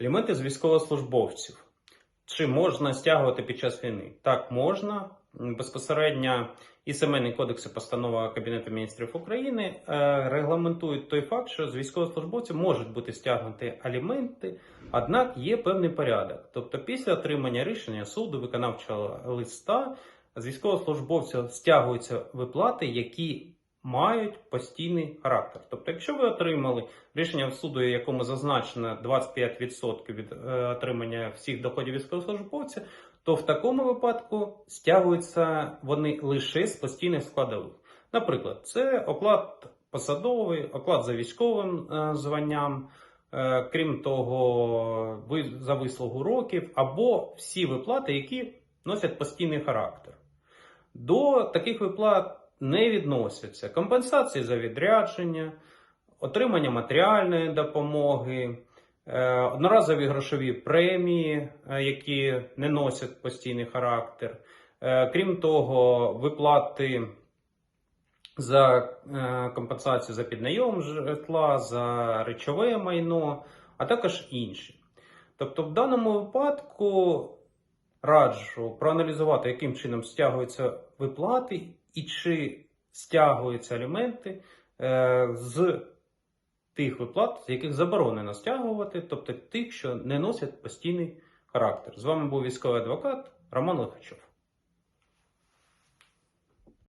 Аліменти з військовослужбовців. Чи можна стягувати під час війни? Так, можна. Безпосередньо і Сімейний кодекс і постанова Кабінету міністрів України е, регламентують той факт, що з військовослужбовців можуть бути стягнуті аліменти, однак є певний порядок. Тобто, після отримання рішення суду виконавчого листа з військовослужбовців стягуються виплати, які мають постійний характер. Тобто, якщо ви отримали рішення суду, якому зазначено 25% від е, отримання всіх доходів військовослужбовця, то в такому випадку стягуються вони лише з постійних складових. Наприклад, це оклад посадовий, оклад за військовим е, званням, е, крім того, за вислугу років, або всі виплати, які носять постійний характер. До таких виплат не відносяться компенсації за відрядження, отримання матеріальної допомоги, е, одноразові грошові премії, е, які не носять постійний характер. Е, Крім того, виплати за компенсацію за піднайом житла, за речове майно, а також інші. Тобто, в даному випадку раджу проаналізувати, яким чином стягуються виплати і чи стягуються аліменти е, з тих виплат, з яких заборонено стягувати, тобто тих, що не носять постійний характер. З вами був військовий адвокат Роман Лихачов.